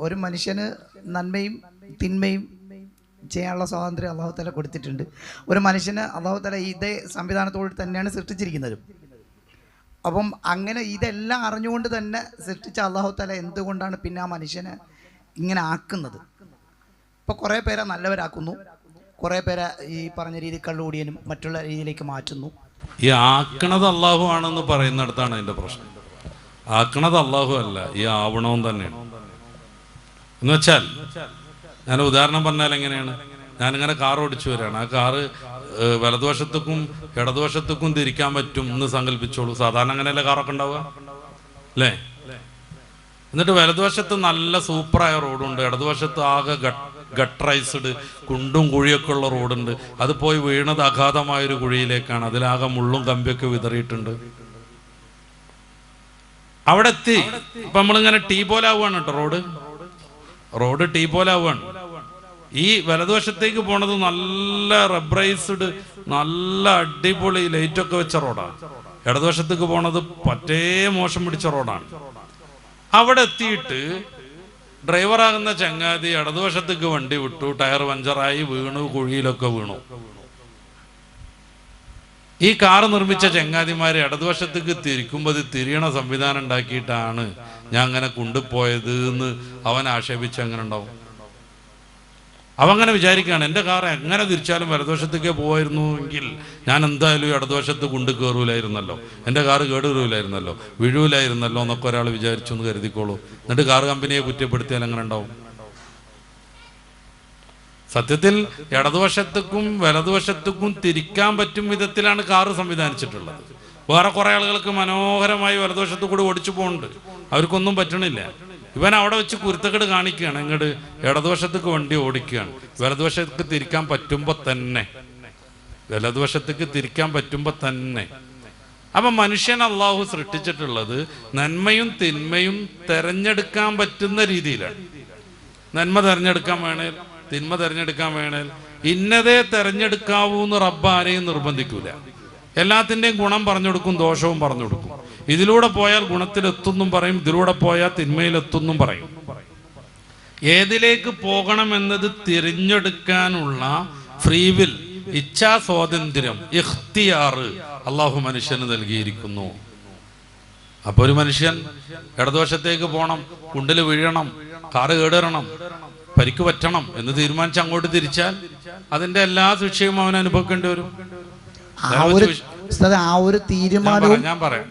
ഒരു മനുഷ്യന് നന്മയും തിന്മയും ചെയ്യാനുള്ള സ്വാതന്ത്ര്യം അള്ളാഹുത്തല കൊടുത്തിട്ടുണ്ട്. ഒരു മനുഷ്യന് അള്ളാഹുത്തല ഇതേ സംവിധാനത്തോട് തന്നെയാണ് സൃഷ്ടിച്ചിരിക്കുന്നത്. അപ്പം അങ്ങനെ ഇതെല്ലാം അറിഞ്ഞുകൊണ്ട് തന്നെ സൃഷ്ടിച്ച അള്ളാഹുത്തല എന്തുകൊണ്ടാണ് പിന്നെ ആ മനുഷ്യനെ ഇങ്ങനെ ആക്കുന്നത്? ഇപ്പോൾ കുറേ പേരെ നല്ലവരാക്കുന്നു. കുറേ പേരെ ഈ പറഞ്ഞ രീതി കള്ളുകൂടിയനും മറ്റുള്ള രീതിയിലേക്ക് മാറ്റുന്നു. ഈ ആക്കണത് അള്ളാഹു ആണെന്ന് പറയുന്നിടത്താണ് അതിന്റെ പ്രശ്നം. ആക്കണത് അള്ളാഹു അല്ല ഈ ആവണവും തന്നെയാണ്. എന്ന് വെച്ചാൽ ഞാൻ ഉദാഹരണം പറഞ്ഞാൽ എങ്ങനെയാണ്? ഞാനിങ്ങനെ കാർ ഓടിച്ചു വരികയാണ്. ആ കാറ് വലതുവശത്തേക്കും ഇടതുവശത്തേക്കും തിരിക്കാൻ പറ്റും എന്ന് സങ്കല്പിച്ചോളൂ. സാധാരണ അങ്ങനെയല്ലേ കാറൊക്കെ ഉണ്ടാവുക? അല്ലേ? എന്നിട്ട് വലതുവശത്ത് നല്ല സൂപ്പറായ റോഡുണ്ട്. ഇടതുവശത്ത് ആകെ ഗട്ടറൈസ്ഡ് കുണ്ടും കുഴിയൊക്കെ ഉള്ള റോഡുണ്ട്. അത് പോയി വീണത് അഗാധമായൊരു കുഴിയിലേക്കാണ്. അതിലാകെ മുള്ളും കമ്പിയൊക്കെ വിതറിയിട്ടുണ്ട്. അവിടെ എത്തി ഇപ്പൊ നമ്മളിങ്ങനെ ടീ പോലെ ആവുകയാണ് കേട്ടോ റോഡ്. റോഡ് ടീ പോലെ ആവുകയാണ്. ഈ വലതുവശത്തേക്ക് പോണത് നല്ല റബ്രൈസ്ഡ് നല്ല അടിപൊളി ലൈറ്റ് ഒക്കെ വെച്ച റോഡാണ് ഇടതുവശത്തേക്ക് പോണത് പറ്റേ മോശം പിടിച്ച റോഡാണ് അവിടെ എത്തിയിട്ട് ഡ്രൈവറാകുന്ന ചങ്ങാതി ഇടതുവശത്തേക്ക് വണ്ടി വിട്ടു ടയർ പഞ്ചറായി വീണു കുഴിയിലൊക്കെ വീണു. ഈ കാറ് നിർമ്മിച്ച ചങ്ങാതിമാരെ ഇടതുവശത്തേക്ക് തിരിക്കുമ്പോൾ അത് തിരിയണ സംവിധാനം ഉണ്ടാക്കിയിട്ടാണ് ഞാൻ അങ്ങനെ കൊണ്ടുപോയത് എന്ന് അവൻ ആക്ഷേപിച്ച് അങ്ങനെ ഉണ്ടാവും. അവങ്ങനെ വിചാരിക്കുകയാണ് എന്റെ കാർ എങ്ങനെ തിരിച്ചാലും വലതുവശത്തേക്കേ പോകുമായിരുന്നു എങ്കിൽ ഞാൻ എന്തായാലും ഇടതുവശത്ത് കൊണ്ട് കയറൂലായിരുന്നല്ലോ. എന്റെ കാർ കേടുവരൂലായിരുന്നല്ലോ വീഴൂലായിരുന്നല്ലോ എന്നൊക്കെ ഒരാൾ വിചാരിച്ചു എന്ന് കരുതിക്കോളൂ. എന്നിട്ട് കാർ കമ്പനിയെ കുറ്റപ്പെടുത്തിയാൽ എങ്ങനെ ഉണ്ടാവും. സത്യത്തിൽ ഇടതുവശത്തേക്കും വലതുവശത്തേക്കും തിരിക്കാൻ പറ്റും വിധത്തിലാണ് കാറ് സംവിധാനിച്ചിട്ടുള്ളത്. വേറെ കുറെ ആളുകൾക്ക് മനോഹരമായി വലതുവശത്ത് കൂടി ഓടിച്ചു പോകുന്നുണ്ട് അവർക്കൊന്നും പറ്റണില്ല. ഇവൻ അവിടെ വെച്ച് കുരുത്തക്കെട് കാണിക്കുകയാണ്. ഇങ്ങോട്ട് ഇടതുവശത്തേക്ക് വണ്ടി ഓടിക്കുകയാണ്. വലതുവശത്തേക്ക് തിരിക്കാൻ പറ്റുമ്പോൾ തന്നെ. വലതുവശത്തേക്ക് തിരിക്കാൻ പറ്റുമ്പോൾ തന്നെ. അപ്പൊ മനുഷ്യൻ അള്ളാഹു സൃഷ്ടിച്ചിട്ടുള്ളത് നന്മയും തിന്മയും തെരഞ്ഞെടുക്കാൻ പറ്റുന്ന രീതിയിലാണ്. നന്മ തെരഞ്ഞെടുക്കാൻ വേണേൽ തിന്മ തെരഞ്ഞെടുക്കാൻ വേണേൽ ഇന്നതേ തെരഞ്ഞെടുക്കാവൂ എന്ന് റബ്ബ് ആരെയും നിർബന്ധിക്കൂല. എല്ലാത്തിന്റെയും ഗുണം പറഞ്ഞു കൊടുക്കും ദോഷവും പറഞ്ഞു കൊടുക്കും. ഇതിലൂടെ പോയാൽ ഗുണത്തിലെത്തുന്നും പറയും ഇതിലൂടെ പോയാൽ തിന്മയിലെത്തുന്നും പറയും. ഏതിലേക്ക് പോകണമെന്നത് തിരഞ്ഞെടുക്കാനുള്ള ഫ്രീവിൽ ഇച്ഛാ സ്വാതന്ത്ര്യം ഇഖ്തിയാർ അള്ളാഹു മനുഷ്യന് നൽകിയിരിക്കുന്നു. അപ്പൊ ഒരു മനുഷ്യൻ ഇടതുവശത്തേക്ക് പോകണം കുണ്ടിൽ വീഴണം കാറ് കേടറണം പരിക്ക് പറ്റണം എന്ന് തീരുമാനിച്ച് അങ്ങോട്ട് തിരിച്ചാൽ അതിന്റെ എല്ലാ ശിക്ഷയും അവൻ അനുഭവിക്കേണ്ടി വരും. ആ ഒരു ഞാൻ പറയാം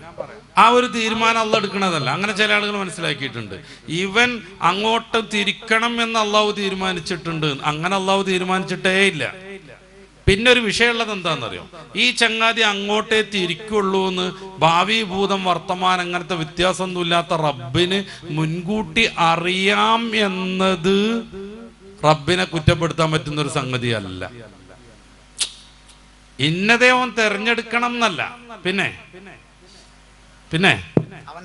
ആ ഒരു തീരുമാനം അള്ള എടുക്കണതല്ല. അങ്ങനെ ചില ആളുകൾ മനസ്സിലാക്കിയിട്ടുണ്ട്. ഇവൻ അങ്ങോട്ട് തിരിക്കണം എന്ന് അള്ളാഹു തീരുമാനിച്ചിട്ടുണ്ട്. അങ്ങനെ അള്ളാഹു തീരുമാനിച്ചിട്ടേ ഇല്ല. പിന്നെ ഒരു വിഷയമുള്ളത് എന്താണെന്നറിയോ? ഈ ചങ്ങാതി അങ്ങോട്ടേ തിരിക്കുള്ളൂ എന്ന് ഭാവി ഭൂതം വർത്തമാനം അങ്ങനത്തെ വ്യത്യാസമൊന്നുമില്ലാത്ത റബ്ബിന് മുൻകൂട്ടി അറിയാം എന്നത് റബ്ബിനെ കുറ്റപ്പെടുത്താൻ പറ്റുന്ന ഒരു സംഗതിയല്ല. ഇന്നതേ അവൻ തെരഞ്ഞെടുക്കണം എന്നല്ല. പിന്നെ? പിന്നെ?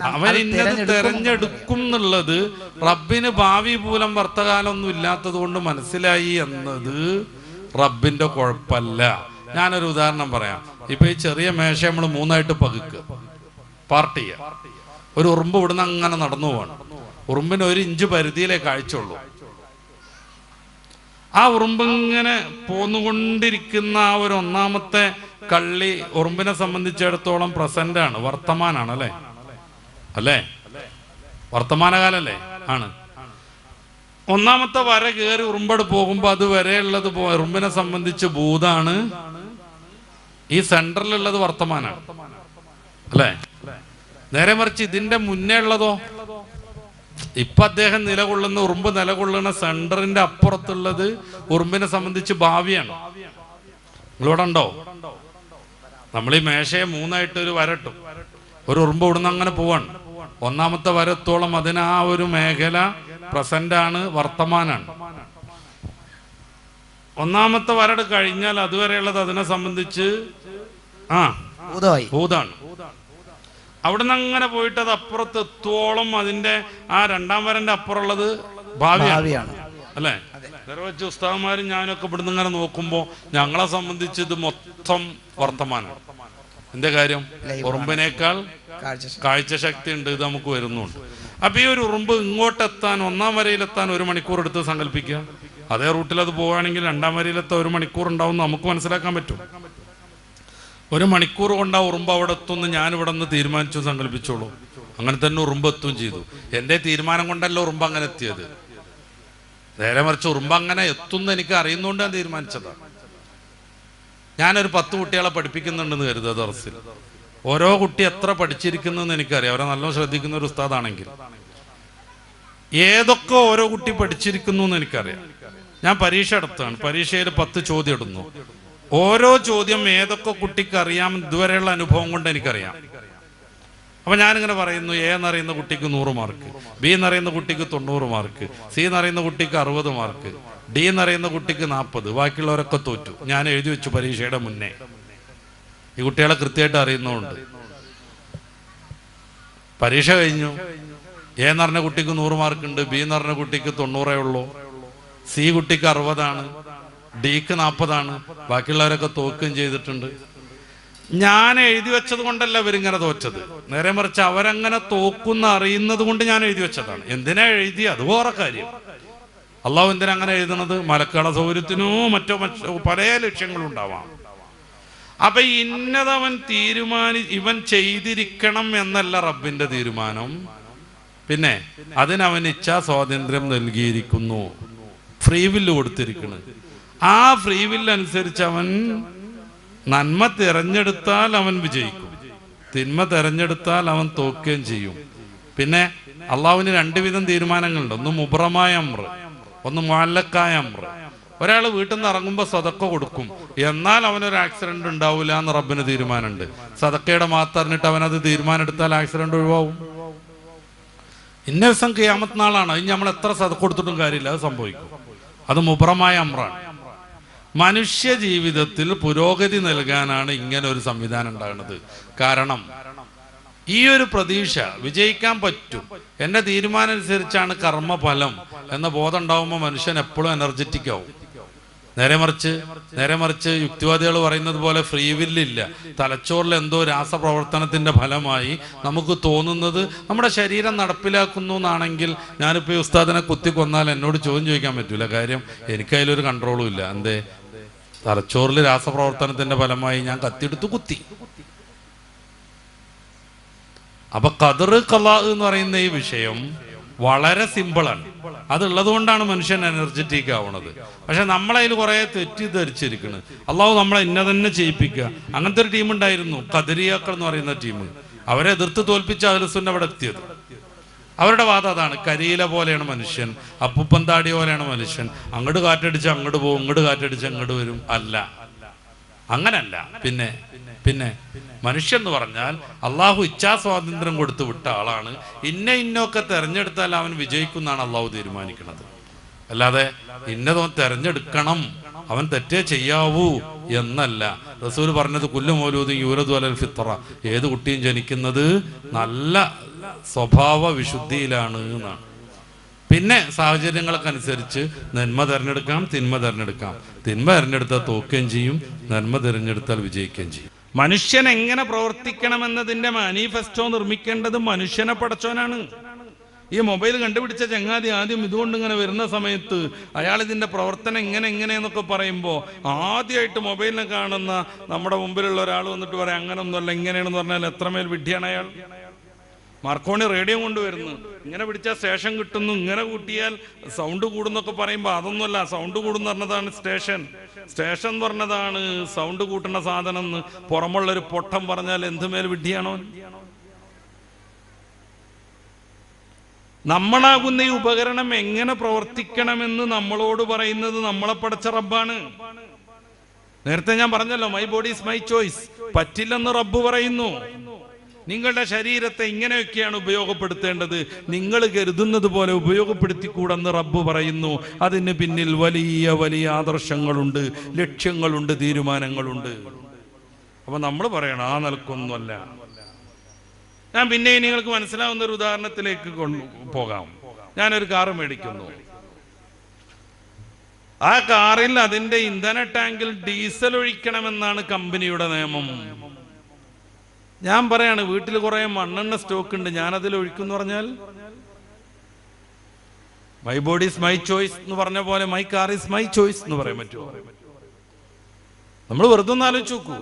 അവൻ ഇന്നത് തെരഞ്ഞെടുക്കും എന്നുള്ളത് റബ്ബിന് ഭാവി മൂലം വർത്തകാലമൊന്നും ഇല്ലാത്തത് കൊണ്ട് മനസ്സിലായി എന്നത് റബ്ബിന്റെ കുഴപ്പമല്ല ഞാനൊരു ഉദാഹരണം പറയാം. ഇപ്പൊ ഈ ചെറിയ മേശ നമ്മൾ മൂന്നായിട്ട് പകുക്കുക പാർട്ടി ഒരു ഉറുമ്പ് ഇവിടുന്ന് അങ്ങനെ നടന്നു പോവാണ് ഉറുമ്പിന് ഒരു ഇഞ്ച് പരിധിയിലേ കാഴ്ചയുള്ളൂ. ആ ഉറുമ്പ് ഇങ്ങനെ പോന്നുകൊണ്ടിരിക്കുന്ന ആ ഒരു ഒന്നാമത്തെ കള്ളി ഉറുമ്പിനെ സംബന്ധിച്ചിടത്തോളം പ്രസന്റ് ആണ് വർത്തമാനാണ് അല്ലേ? അല്ലേ? വർത്തമാനകാലല്ലേ? ആണ്. ഒന്നാമത്തെ വര കയറി ഉറുമ്പട് പോകുമ്പോ അത് വരെയുള്ളത് ഉറുമ്പിനെ സംബന്ധിച്ച് ഭൂതാണ്. ഈ സെന്ററിലുള്ളത് വർത്തമാനാണ്. അല്ലേ? നേരെ മറിച്ച് ഇതിന്റെ മുന്നേ ഉള്ളതോ? ഇപ്പൊ അദ്ദേഹം നിലകൊള്ളുന്ന ഉറുമ്പ് നിലകൊള്ളുന്ന സെന്ററിന്റെ അപ്പുറത്തുള്ളത് ഉറുമ്പിനെ സംബന്ധിച്ച് ഭാവിയാണ്. നിങ്ങളിവിടെ ഉണ്ടോ? നമ്മൾ ഈ മേശയെ മൂന്നായിട്ട് ഒരു വരട്ടും ഒരു ഉറുമ്പ് ഇവിടുന്ന് അങ്ങനെ പോവാണ്. ഒന്നാമത്തെ വരത്തോളം അതിന് ഒരു മേഖല പ്രസന്റ് ആണ് വർത്തമാനാണ്. ഒന്നാമത്തെ വരട് കഴിഞ്ഞാൽ അതുവരെയുള്ളത് അതിനെ സംബന്ധിച്ച് ആ ഭൂതാണ്. അവിടെ നിന്ന് അങ്ങനെ പോയിട്ട് അത് അപ്പുറത്ത് എത്തോളം അതിന്റെ ആ രണ്ടാം വരന്റെ അപ്പുറമുള്ളത് ഭാവിയാണ്. അല്ലെ അല്ലേ? നേരെ വെച്ച് ഉസ്താവന്മാരും ഞാനൊക്കെ ഇവിടുന്ന് ഇങ്ങനെ നോക്കുമ്പോ ഞങ്ങളെ സംബന്ധിച്ച് ഇത് മൊത്തം വർത്തമാനമാണ് എന്റെ കാര്യം? ഉറുമ്പിനേക്കാൾ കാഴ്ച ശക്തി ഉണ്ട് ഇത് നമുക്ക് വരുന്നുണ്ട്. അപ്പൊ ഈ ഒരു ഉറുമ്പ് ഇങ്ങോട്ടെത്താൻ ഒന്നാം വരയിലെത്താൻ ഒരു മണിക്കൂർ എടുത്ത് സങ്കല്പിക്കുക. അതേ റൂട്ടിൽ അത് പോവുകയാണെങ്കിൽ രണ്ടാം വരയിലെത്താൻ ഒരു മണിക്കൂർ ഉണ്ടാവും നമുക്ക് മനസ്സിലാക്കാൻ പറ്റും. ഒരു മണിക്കൂർ കൊണ്ട് ആ ഉറുമ്പ് അവിടെ എത്തുമെന്ന് ഞാൻ ഇവിടെ നിന്ന് തീരുമാനിച്ചു സങ്കല്പിച്ചോളൂ. അങ്ങനെ തന്നെ ഉറുമ്പ് എത്തുകയും ചെയ്തു. എന്റെ തീരുമാനം കൊണ്ടല്ല ഉറുമ്പ് അങ്ങനെ എത്തിയത്. നേരെ മറിച്ച് ഉറുമ്പ് അങ്ങനെ എത്തുമെന്ന് എനിക്ക് അറിയുന്നതുകൊണ്ട് ഞാൻ തീരുമാനിച്ചതാണ് ഞാനൊരു പത്ത് കുട്ടികളെ പഠിപ്പിക്കുന്നുണ്ടെന്ന് കരുതുക ദർസിൽ. ഓരോ കുട്ടി എത്ര പഠിച്ചിരിക്കുന്നു എന്ന് എനിക്കറിയാം. അവരെ നല്ലോണം ശ്രദ്ധിക്കുന്ന ഒരു ഉസ്താദാണെങ്കിൽ. ഏതൊക്കെ ഓരോ കുട്ടി പഠിച്ചിരിക്കുന്നു എന്ന് എനിക്കറിയാം. ഞാൻ പരീക്ഷ എടുത്താണ്. പരീക്ഷയിൽ പത്ത് ചോദ്യം ഇടുന്നു. ഓരോ ചോദ്യം ഏതൊക്കെ കുട്ടിക്ക് അറിയാം ഇതുവരെയുള്ള അനുഭവം കൊണ്ട് എനിക്കറിയാം. അപ്പൊ ഞാനിങ്ങനെ പറയുന്നു എ എന്നറിയുന്ന കുട്ടിക്ക് നൂറ് മാർക്ക് ബി എന്നറിയുന്ന കുട്ടിക്ക് തൊണ്ണൂറ് മാർക്ക് സി എന്നറിയുന്ന കുട്ടിക്ക് അറുപത് മാർക്ക് ഡി എന്നറിയുന്ന കുട്ടിക്ക് നാൽപ്പത് ബാക്കിയുള്ളവരൊക്കെ തോറ്റു. ഞാൻ എഴുതി വെച്ചു പരീക്ഷയുടെ മുന്നേ. ഈ കുട്ടികളെ കൃത്യമായിട്ട് അറിയുന്നതുകൊണ്ട്. പരീക്ഷ കഴിഞ്ഞു. എ എന്ന് പറഞ്ഞ കുട്ടിക്ക് നൂറ് മാർക്കുണ്ട് ബി എന്ന് പറഞ്ഞ കുട്ടിക്ക് തൊണ്ണൂറേ ഉള്ളൂ. സി കുട്ടിക്ക് അറുപതാണ് ഡിക്ക് നാൽപ്പതാണ് ബാക്കിയുള്ളവരൊക്കെ തോക്കുകയും ചെയ്തിട്ടുണ്ട്. ഞാൻ എഴുതി വെച്ചത് കൊണ്ടല്ല ഇവരിങ്ങനെ തോറ്റത്. നേരെ മറിച്ച് അവരങ്ങനെ തോക്കുന്ന അറിയുന്നത് കൊണ്ട് ഞാൻ എഴുതി വെച്ചതാണ്. എന്തിനാ എഴുതി? അത് വേറെ കാര്യം. അള്ളാഹു എന്തിനാ അങ്ങനെ എഴുതുന്നത് മലക്കള സൗകര്യത്തിനോ മറ്റോ മറ്റോ പല ലക്ഷ്യങ്ങളുണ്ടാവാം അപ്പൊ ഇന്നതവൻ തീരുമാനി ഇവൻ ചെയ്തിരിക്കണം എന്നല്ല റബ്ബിന്റെ തീരുമാനം. പിന്നെ അതിനവൻ ഇച്ഛാ സ്വാതന്ത്ര്യം നൽകിയിരിക്കുന്നു. ഫ്രീ വില്ല് കൊടുത്തിരിക്കുന്നു ആ ഫ്രീ വില്ല് അനുസരിച്ച് അവൻ നന്മ തിരഞ്ഞെടുത്താൽ അവൻ വിജയിക്കും. തിന്മ തിരഞ്ഞെടുത്താൽ അവൻ തോക്കുകയും ചെയ്യും. പിന്നെ അള്ളാഹുവിന് രണ്ടുവിധം തീരുമാനങ്ങളുണ്ട്. ഒന്ന് മുബ്രമായ അമ്ര ഒന്ന് മാലക്കായ അമ്ര. ഒരാൾ വീട്ടിൽ നിന്ന് ഇറങ്ങുമ്പോൾ സതക്ക കൊടുക്കും. എന്നാൽ അവനൊരു ആക്സിഡന്റ് ഉണ്ടാവില്ല എന്ന് റബ്ബിന് തീരുമാനമുണ്ട്. സതക്കയുടെ മാത്രറിഞ്ഞിട്ട് അവനത് തീരുമാനം എടുത്താൽ ആക്സിഡന്റ് ഒഴിവാവും. ഇന്ന ദിവസം ക്യാമത്ത് നാളാണ്. അതിന് നമ്മൾ എത്ര സതക്ക കൊടുത്തിട്ടും കാര്യമില്ല. അത് സംഭവിക്കും. അത് മുബ്രമായ അമ്രാണ്. മനുഷ്യ ജീവിതത്തിൽ പുരോഗതി നൽകാനാണ് ഇങ്ങനെ ഒരു സംവിധാനം ഉണ്ടാകുന്നത്. കാരണം ഈ ഒരു പ്രതീക്ഷ വിജയിക്കാൻ പറ്റും. എന്റെ തീരുമാനം അനുസരിച്ചാണ് കർമ്മഫലം എന്ന ബോധം ഉണ്ടാവുമ്പോൾ മനുഷ്യൻ എപ്പോഴും എനർജറ്റിക് ആവും. നേരെ മറിച്ച് നേരെ മറിച്ച് യുക്തിവാദികൾ പറയുന്നത് പോലെ ഫ്രീ വില്ലില്ല തലച്ചോറിൽ എന്തോ രാസപ്രവർത്തനത്തിന്റെ ഫലമായി നമുക്ക് തോന്നുന്നത് നമ്മുടെ ശരീരം നടപ്പിലാക്കുന്നു എന്നാണെങ്കിൽ ഞാനിപ്പോൾ ഈ ഉസ്താദിനെ കുത്തി കൊന്നാൽ എന്നോട് ചോദ്യം ചോദിക്കാൻ പറ്റൂല. കാര്യം എനിക്കതിലൊരു കൺട്രോളും ഇല്ല. എന്തേ? തലച്ചോറിൽ രാസപ്രവർത്തനത്തിന്റെ ഫലമായി ഞാൻ കത്തിയെടുത്ത് കുത്തി. അപ്പൊ കതിർ കലാ എന്ന് പറയുന്ന ഈ വിഷയം വളരെ സിമ്പിളാണ്. അതുള്ളത് കൊണ്ടാണ് മനുഷ്യൻ എനർജറ്റിക് ആവുന്നത് പക്ഷെ നമ്മളതിൽ കുറെ തെറ്റിദ്ധരിച്ചിരിക്കുന്നത് അള്ളാഹു നമ്മളെ ഇന്ന തന്നെ ചെയ്യിപ്പിക്കുക. അങ്ങനത്തെ ഒരു ടീം ഉണ്ടായിരുന്നു. കതിരിയാക്കൾ എന്ന് പറയുന്ന ടീം അവരെ എതിർത്ത് തോൽപ്പിച്ച അഹ്ലസുന്ന അവിടെ എത്തിയത്. അവരുടെ വാദം അതാണ്. കരിയില പോലെയാണ് മനുഷ്യൻ. അപ്പുപ്പന്താടി പോലെയാണ് മനുഷ്യൻ. അങ്ങോട്ട് കാറ്റടിച്ച് അങ്ങോട്ട് പോകും ഇങ്ങോട്ട് കാറ്റടിച്ച് അങ്ങോട്ട് വരും. അല്ല. അങ്ങനല്ല. പിന്നെ പിന്നെ മനുഷ്യൻ എന്ന് പറഞ്ഞാൽ അള്ളാഹു ഇച്ഛാ സ്വാതന്ത്ര്യം കൊടുത്തു വിട്ട ആളാണ്. ഇന്ന ഇന്നൊക്കെ തെരഞ്ഞെടുത്താൽ അവൻ വിജയിക്കുന്നാണ് അള്ളാഹു തീരുമാനിക്കുന്നത് അല്ലാതെ ഇന്നതോ തെരഞ്ഞെടുക്കണം. അവൻ തെറ്റേ ചെയ്യാവൂ എന്നല്ല. റസൂൽ പറഞ്ഞത് കുല്ലു മൗലൂദ് യൂരദ് അലൽ ഫിത്ര. ഏത് കുട്ടിയും ജനിക്കുന്നത് നല്ല സ്വഭാവ വിശുദ്ധിയിലാണ് എന്നാണ്. പിന്നെ സാഹചര്യങ്ങൾക്കനുസരിച്ച് നന്മ തിരഞ്ഞെടുക്കാം തിന്മ തിരഞ്ഞെടുക്കാം. തിന്മ തിരഞ്ഞെടുത്താൽ തോക്കുകയും ചെയ്യും നന്മ തിരഞ്ഞെടുത്താൽ വിജയിക്കുകയും ചെയ്യും. മനുഷ്യൻ എങ്ങനെ പ്രവർത്തിക്കണമെന്നതിന്റെ മാനിഫെസ്റ്റോ നിർമ്മിക്കേണ്ടത് മനുഷ്യനെ പടച്ചോനാണ് ഈ മൊബൈൽ കണ്ടുപിടിച്ച ചങ്ങാതി ആദ്യം ഇതുകൊണ്ട് ഇങ്ങനെ വരുന്ന സമയത്ത് അയാൾ ഇതിന്റെ പ്രവർത്തനം എങ്ങനെ എങ്ങനെയെന്നൊക്കെ പറയുമ്പോൾ ആദ്യമായിട്ട് മൊബൈലിനെ കാണുന്ന നമ്മുടെ മുമ്പിലുള്ള ഒരാൾ വന്നിട്ട് പറയാം അങ്ങനൊന്നുമല്ല ഇങ്ങനെയാണെന്ന് പറഞ്ഞാൽ എത്രമേൽ വിഡ്ഢിയാണ് അയാൾ? മാർക്കോണി റേഡിയോ കൊണ്ടുവരുന്നു. ഇങ്ങനെ പിടിച്ചാൽ സ്റ്റേഷൻ കിട്ടുന്നു. ഇങ്ങനെ കൂട്ടിയാൽ സൗണ്ട് കൂടുന്നൊക്കെ പറയുമ്പോൾ അതൊന്നുമല്ല സൗണ്ട് കൂടുന്ന പറഞ്ഞതാണ് സ്റ്റേഷൻ. സ്റ്റേഷൻ പറഞ്ഞതാണ് സൗണ്ട് കൂട്ടുന്ന സാധനം എന്ന്. പുറമുള്ളൊരു പൊട്ടം പറഞ്ഞാൽ എന്തുമേൽ വിഡ്ഢിയാണോ? നമ്മളാകുന്ന ഈ ഉപകരണം എങ്ങനെ പ്രവർത്തിക്കണമെന്ന് നമ്മളോട് പറയുന്നത് നമ്മളെ പഠിച്ച റബ്ബാണ്. നേരത്തെ ഞാൻ പറഞ്ഞല്ലോ my body is my choice പറ്റില്ലെന്ന് റബ്ബ് പറയുന്നു. നിങ്ങളുടെ ശരീരത്തെ ഇങ്ങനെയൊക്കെയാണ് ഉപയോഗപ്പെടുത്തേണ്ടത്. നിങ്ങൾ കരുതുന്നത് പോലെ ഉപയോഗപ്പെടുത്തിക്കൂടെന്ന് റബ്ബ് പറയുന്നു. അതിന് പിന്നിൽ വലിയ വലിയ ആദർശങ്ങളുണ്ട് ലക്ഷ്യങ്ങളുണ്ട് തീരുമാനങ്ങളുണ്ട്. അപ്പൊ നമ്മൾ പറയണം ആ നിലക്കൊന്നുമല്ല. ഞാൻ പിന്നെ നിങ്ങൾക്ക് മനസ്സിലാവുന്ന ഒരു ഉദാഹരണത്തിലേക്ക് കൊണ്ടു പോകാം. ഞാനൊരു കാറ് മേടിക്കുന്നു. ആ കാറിൽ അതിന്റെ ഇന്ധന ടാങ്കിൽ ഡീസൽ ഒഴിക്കണമെന്നാണ് കമ്പനിയുടെ നിയമം. ഞാൻ പറയാണ് വീട്ടിൽ കുറെ മണ്ണെണ്ണ സ്റ്റോക്ക് ഉണ്ട്. ഞാൻ അതിൽ ഒഴിക്കുന്നു പറഞ്ഞാൽ my body is my choice എന്ന് പറഞ്ഞ പോലെ my car is my choice എന്ന് പറയാൻ പറ്റുമോ? നമ്മൾ വെറുതെ ഒന്ന് ആലോചിച്ച് നോക്കൂ.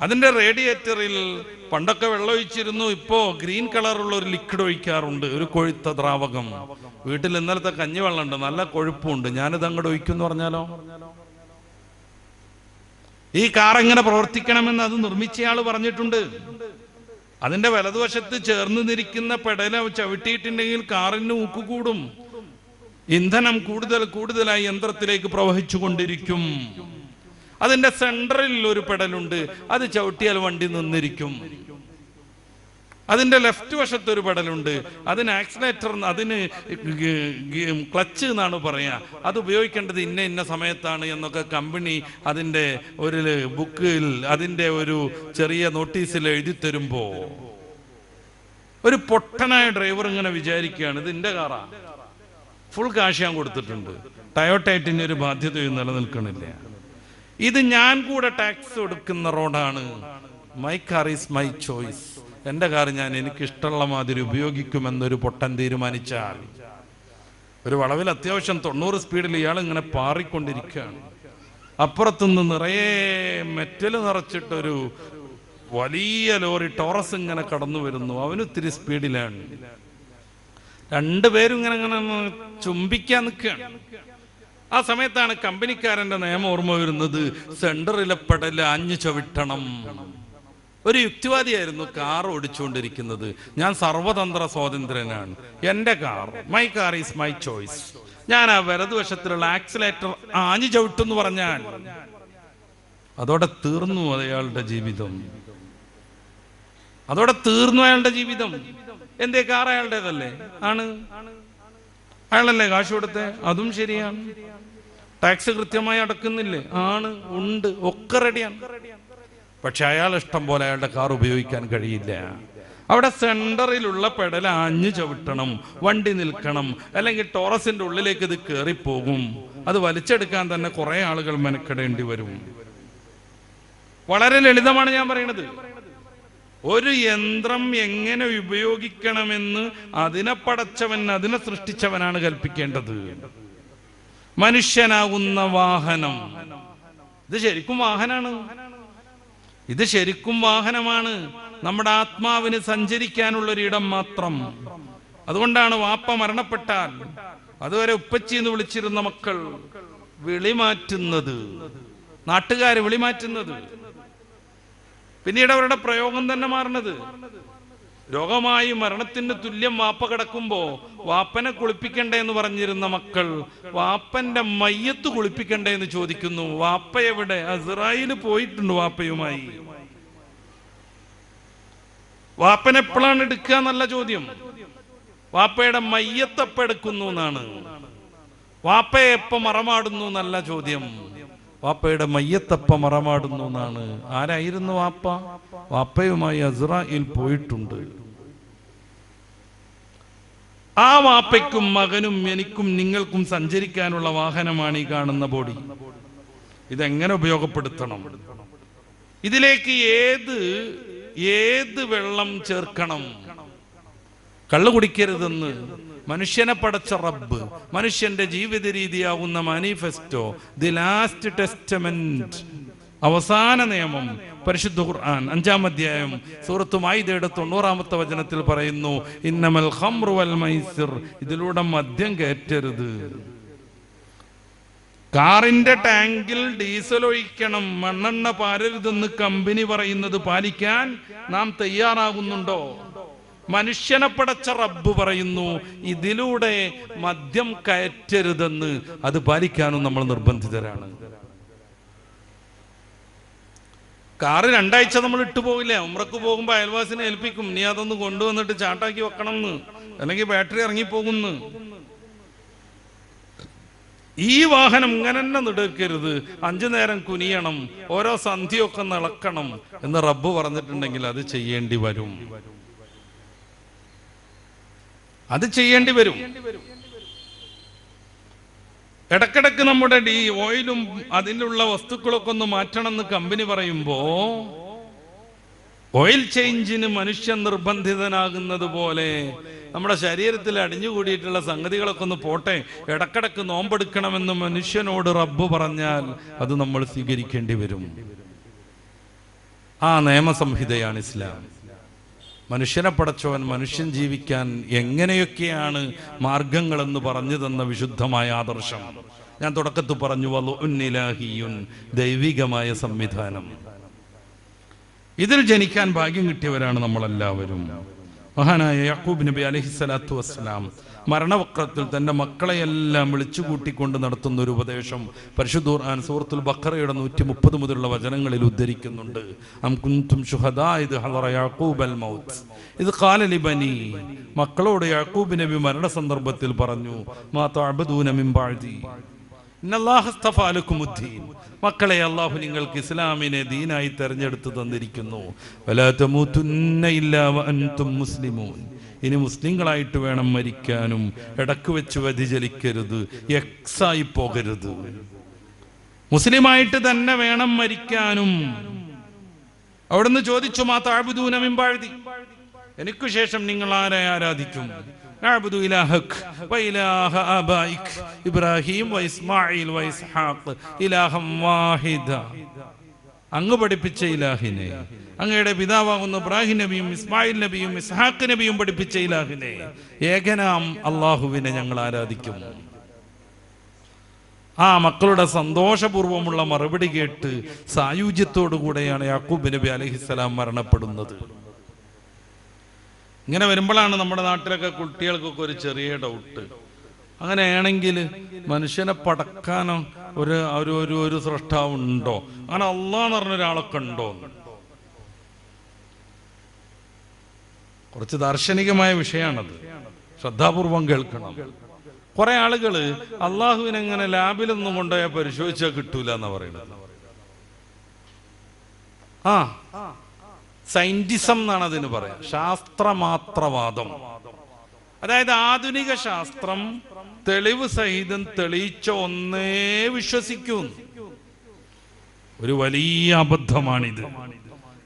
അതിന്റെ റേഡിയേറ്ററിൽ പണ്ടൊക്കെ വെള്ളം ഒഴിച്ചിരുന്നു. ഇപ്പോ ഗ്രീൻ കളറുള്ള ഒരു ലിക്വിഡ് ഒഴിക്കാറുണ്ട്. ഒരു കൊഴുത്ത ദ്രാവകം. വീട്ടിൽ ഇന്നലത്തെ കഞ്ഞിവെള്ളം ഉണ്ട് നല്ല കൊഴുപ്പുണ്ട്. ഞാനിത് അങ്ങോട്ട് ഒഴിക്കും എന്ന് പറഞ്ഞാലോ? ഈ കാർ എങ്ങനെ പ്രവർത്തിക്കണമെന്ന് അത് നിർമ്മിച്ചയാൾ പറഞ്ഞിട്ടുണ്ട്. അതിന്റെ വലതുവശത്ത് ചേർന്ന് നിരിക്കുന്ന പെടല ചവിട്ടിയിട്ടുണ്ടെങ്കിൽ കാറിന് ഊക്ക് കൂടും. ഇന്ധനം കൂടുതൽ കൂടുതലായി യന്ത്രത്തിലേക്ക് പ്രവഹിച്ചു കൊണ്ടിരിക്കും. അതിന്റെ സെൻട്രലിൽ ഒരു പെടലുണ്ട്. അത് ചവിട്ടിയാൽ വണ്ടി നിന്നിരിക്കും. അതിന്റെ ലെഫ്റ്റ് വശത്ത് ഒരു പെടലുണ്ട്. അതിന് ആക്സിലേറ്റർ അതിന് ക്ലച്ച് എന്നാണ് പറയാ. അത് ഉപയോഗിക്കേണ്ടത് ഇന്ന ഇന്ന സമയത്താണ് എന്നൊക്കെ കമ്പനി അതിന്റെ ഒരു ബുക്കിൽ അതിന്റെ ഒരു ചെറിയ നോട്ടീസിൽ എഴുതി തരുമ്പോ. ഒരു പൊട്ടനായ ഡ്രൈവർ ഇങ്ങനെ വിചാരിക്കുകയാണ് ഇത് എന്റെ കാറാ. ഫുൾ കാശ് ഞാൻ കൊടുത്തിട്ടുണ്ട്. ടയോട്ടൈറ്റിന് ഒരു ബാധ്യതയും നിലനിൽക്കണില്ല. ഇത് ഞാൻ കൂടെ ടാക്സ് കൊടുക്കുന്ന റോഡാണ്. My car is my choice എന്റെ കാർ ഞാൻ എനിക്കിഷ്ടമുള്ള മാതിരി ഉപയോഗിക്കുമെന്നൊരു പൊട്ടൻ തീരുമാനിച്ചാൽ ഒരു വളവിൽ അത്യാവശ്യം തൊണ്ണൂറ് സ്പീഡിൽ ഇയാൾ ഇങ്ങനെ പാറിക്കൊണ്ടിരിക്കുകയാണ്. അപ്പുറത്തുനിന്ന് നിറയെ മെറ്റൽ നിറച്ചിട്ടൊരു വലിയ ലോറി ടോറസ് ഇങ്ങനെ കടന്നു വരുന്നു. അവനൊത്തിരി സ്പീഡിലാണ്. രണ്ടുപേരും ഇങ്ങനെ ഇങ്ങനെ ചുംബിക്കാൻ നിൽക്കുകയാണ്. ആ സമയത്താണ് കമ്പനിക്കാരന്റെ നിയമം ഓർമ്മ വരുന്നത് സെന്ററിലെ പെടൽ അഞ്ഞു ചവിട്ടണം. ഒരു യുക്തിവാദിയായിരുന്നു കാർ ഓടിച്ചുകൊണ്ടിരിക്കുന്നത്. ഞാൻ സർവതന്ത്ര സ്വാതന്ത്ര്യനാണ്. എന്റെ car my car is my choice ഞാൻ ആ വലതുവശത്തിലുള്ള ആക്സിലേറ്റർ ആഞ്ഞു ചവിട്ടെന്ന് പറഞ്ഞാൽ അതോടെ തീർന്നു അയാളുടെ ജീവിതം. അതോടെ തീർന്നു അയാളുടെ ജീവിതം. എന്തേ കാർ അയാളുടേതല്ലേ? ആണ്. അയാളല്ലേ കാശ് കൊടുത്തേ? അതും ശരിയാണ്. ടാക്സ് കൃത്യമായി അടക്കുന്നില്ലേ? ആണ്. ഉണ്ട്. ഒക്കെ റെഡിയാണ് പക്ഷെ അയാൾ ഇഷ്ടം പോലെ അയാളുടെ കാർ ഉപയോഗിക്കാൻ കഴിയില്ല. അവിടെ സെന്ററിലുള്ള പെടൽ ആഞ്ഞു ചവിട്ടണം വണ്ടി നിൽക്കണം അല്ലെങ്കിൽ ടോറസിന്റെ ഉള്ളിലേക്ക് ഇത് കയറിപ്പോകും അത് വലിച്ചെടുക്കാൻ തന്നെ കുറെ ആളുകൾ മെനക്കെടേണ്ടി വരും. വളരെ ലളിതമാണ് ഞാൻ പറയുന്നത്. ഒരു യന്ത്രം എങ്ങനെ ഉപയോഗിക്കണമെന്ന് അതിനെ പടച്ചവൻ അതിനെ സൃഷ്ടിച്ചവനാണ് കൽപ്പിക്കേണ്ടത്. മനുഷ്യനാകുന്ന വാഹനം. ഇത് ശരിക്കും വാഹനാണ്. ഇത് ശരിക്കും വാഹനമാണ്. നമ്മുടെ ആത്മാവിന് സഞ്ചരിക്കാനുള്ള ഒരിടം മാത്രം. അതുകൊണ്ടാണ് വാപ്പ മരണപ്പെട്ടാൽ അതുവരെ ഉപ്പച്ചി എന്ന് വിളിച്ചിരുന്ന മക്കൾ വിളിമാറ്റുന്നത്. നാട്ടുകാര് വിളിമാറ്റുന്നത്. പിന്നീട് അവരുടെ പ്രയോഗം തന്നെ മാറുന്നത്. രോഗമായി മരണത്തിന് തുല്യം വാപ്പ കിടക്കുമ്പോ വാപ്പനെ കുളിപ്പിക്കണ്ടേ എന്ന് പറഞ്ഞിരുന്ന മക്കൾ വാപ്പന്റെ മയ്യത്ത് കുളിപ്പിക്കണ്ടേ എന്ന് ചോദിക്കുന്നു. വാപ്പ എവിടെ? അസ്രായേൽ പോയിട്ടുണ്ട് വാപ്പയുമായി. വാപ്പനെപ്പോഴാണ് എടുക്കുക എന്നല്ല ചോദ്യം. വാപ്പയുടെ മയ്യത്ത് എടുക്കുന്നു എന്നാണ്. വാപ്പയെ എപ്പ മറമാടുന്നു എന്നല്ല ചോദ്യം. വാപ്പയുടെ മയ്യത്തപ്പ മറമാടുന്നു എന്നാണ്. ആരായിരുന്നു വാപ്പ? വാപ്പയുമായി അസ്രായിൽ പോയിട്ടുണ്ട്. ആ വാപ്പയ്ക്കും മകനും എനിക്കും നിങ്ങൾക്കും സഞ്ചരിക്കാനുള്ള വാഹനമാണ് ഈ കാണുന്ന ബോഡി. ഇതെങ്ങനെ ഉപയോഗപ്പെടുത്തണം? ഇതിലേക്ക് ഏത് ഏത് വെള്ളം ചേർക്കണം? കള്ളു കുടിക്കരുതെന്ന് മനുഷ്യനെ പടച്ച റബ്ബ് മനുഷ്യന്റെ ജീവിത രീതിയാവുന്ന മാനിഫെസ്റ്റോ ദി ലാസ്റ്റ് ടെസ്റ്റമെന്റ് അവസാന നിയമം പരിശുദ്ധ ഖുർആൻ അഞ്ചാം അധ്യായം സൂറത്ത് മായിദയുടെ തൊണ്ണൂറാമത്തെ വചനത്തിൽ പറയുന്നു ഇന്നമൽ ഖംറു വൽ മൈസിർ. ഇതിലൂടെ മദ്യം കയറ്റരുത്. കാറിന്റെ ടാങ്കിൽ ഡീസൽ ഒഴിക്കണം മണ്ണെണ്ണ പാരരുതെന്ന് കമ്പനി പറയുന്നത് പാലിക്കാൻ നാം തയ്യാറാകുന്നുണ്ടോ? മനുഷ്യനെ പടച്ച റബ്ബ് പറയുന്നു ഇതിലൂടെ മദ്യം കയറ്റരുതെന്ന്. അത് പാലിക്കാനും നമ്മൾ നിർബന്ധിതരാണ്. കാറ് രണ്ടാഴ്ച നമ്മൾ ഇട്ടു പോകില്ല ഉമ്രക്ക് പോകുമ്പോ അയൽവാസിനെ ഏൽപ്പിക്കും. നീ അതൊന്ന് കൊണ്ടുവന്നിട്ട് ചാട്ടാക്കി വെക്കണം എന്ന് അല്ലെങ്കിൽ ബാറ്ററി ഇറങ്ങിപ്പോകുന്നു. ഈ വാഹനം ഇങ്ങനെ തന്നെ നെടുക്കരുത്. അഞ്ചു നേരം കുനിയണം. ഓരോ സന്ധ്യയൊക്കെ നടക്കണം എന്ന് റബ്ബ് പറഞ്ഞിട്ടുണ്ടെങ്കിൽ അത് ചെയ്യേണ്ടി വരും. അത് ചെയ്യേണ്ടി വരും. ഇടക്കിടക്ക് നമ്മുടെ ഡി ഓയിലും അതിലുള്ള വസ്തുക്കളൊക്കെ ഒന്ന് മാറ്റണം എന്ന് കമ്പനി പറയുമ്പോ ഓയിൽ ചേഞ്ചിന് മനുഷ്യൻ നിർബന്ധിതനാകുന്നത് പോലെ നമ്മുടെ ശരീരത്തിൽ അടിഞ്ഞുകൂടിയിട്ടുള്ള സംഗതികളൊക്കെ ഒന്ന് പോട്ടെ. ഇടക്കിടക്ക് നോമ്പെടുക്കണമെന്ന് മനുഷ്യനോട് റബ്ബ് പറഞ്ഞാൽ അത് നമ്മൾ സ്വീകരിക്കേണ്ടി വരും. ആ നിയമസംഹിതയാണ് ഇസ്ലാം. മനുഷ്യനെ പടച്ചവൻ മനുഷ്യൻ ജീവിക്കാൻ എങ്ങനെയൊക്കെയാണ് മാർഗങ്ങളെന്ന് പറഞ്ഞു തന്ന വിശുദ്ധമായ ആദർശം. ഞാൻ തുടക്കത്തിൽ പറഞ്ഞു വലുന്നിലാഹിയുൻ ദൈവികമായ സംവിധാനം. ഇതിൽ ജനിക്കാൻ ഭാഗ്യം കിട്ടിയവരാണ് നമ്മളെല്ലാവരും. മഹാനായ യാക്കൂബ് നബി അലഹിസ്സലാത്തു വസ്സലാം. മരണവക്രത്തിൽ തന്റെ മക്കളെയെല്ലാം വിളിച്ചു കൂട്ടിക്കൊണ്ട് നടത്തുന്ന ഒരു ഉപദേശം പരിശുദ്ധൂർ ഖുർആൻ സൂറത്തുൽ ബഖറയുടെ നൂറ്റി മുപ്പത് മുതലുള്ള വചനങ്ങളിൽ ഉദ്ധരിക്കുന്നുണ്ട്. ഇത് കാലലിബനി മക്കളോട് യാക്കൂബ് നബി മരണ സന്ദർഭത്തിൽ പറഞ്ഞു മക്കളെ അള്ളാഹു നിങ്ങൾക്ക് ഇസ്ലാമിനെ ദീനായി തെരഞ്ഞെടുത്ത് തന്നിരിക്കുന്നു. മുസ്ലിമൂൻ. ഇനി മുസ്ലിങ്ങളായിട്ട് വേണം മരിക്കാനും. ഇടയ്ക്ക് വെച്ച് വ്യതിചലിക്കരുത് എക്സായി പോകരുത്. മുസ്ലിമായിട്ട് തന്നെ വേണം മരിക്കാനും. അവിടുന്ന് ചോദിച്ചു മാ താഴ്ബുദൂന മിമ്പാഴുതി എനിക്കു ശേഷം നിങ്ങൾ ആരെ ആരാധിക്കും? ഇബ്രാഹിം ഇലാഹം വാഹിദ. അങ്ങ് പഠിപ്പിച്ച ഇലാഹിനെ. അങ്ങയുടെ പിതാവാകുന്ന ഇബ്രാഹിം നബിയും ഇസ്മായിൽ നബിയും ഇസ്ഹാഖ് നബിയും പഠിപ്പിച്ച ഇലാഹിനെ. ഏകനാം അള്ളാഹുവിനെ ഞങ്ങൾ ആരാധിക്കുന്നു ആ മക്കളുടെ സന്തോഷപൂർവമുള്ള മറുപടി കേട്ട് സായുജ്യത്തോടു കൂടെയാണ് യാക്കൂബ് നബി അലഹിസ്സലാം മരണപ്പെടുന്നത്. ഇങ്ങനെ വരുമ്പോഴാണ് നമ്മുടെ നാട്ടിലൊക്കെ കുട്ടികൾക്കൊക്കെ ഒരു ചെറിയ ഡൗട്ട് അങ്ങനെയാണെങ്കിൽ മനുഷ്യനെ പടക്കാനോ ഒരു ഒരു ഒരു ഒരു സൃഷ്ടാവ് ഉണ്ടോ? അങ്ങനെ അള്ളാന്ന് പറഞ്ഞ ഒരാളൊക്കെ ഉണ്ടോ കുറച്ച് ദാർശനികമായ വിഷയമാണത് ശ്രദ്ധാപൂർവം കേൾക്കണം. കുറെ ആളുകൾ അള്ളാഹുവിനെങ്ങനെ ലാബിലൊന്നും കൊണ്ടുപോയാൽ പരിശോധിച്ചാൽ കിട്ടൂല എന്നാ പറയുന്നത്. ആ സയന്റിസം എന്നാണ് അതിന് പറയാം. ശാസ്ത്രമാത്രവാദം. അതായത് ആധുനിക ശാസ്ത്രം തെളിവ് സഹിതം തെളിയിച്ച ഒന്നേ വിശ്വസിക്കൂ ഒരു വലിയ അബദ്ധമാണിത്.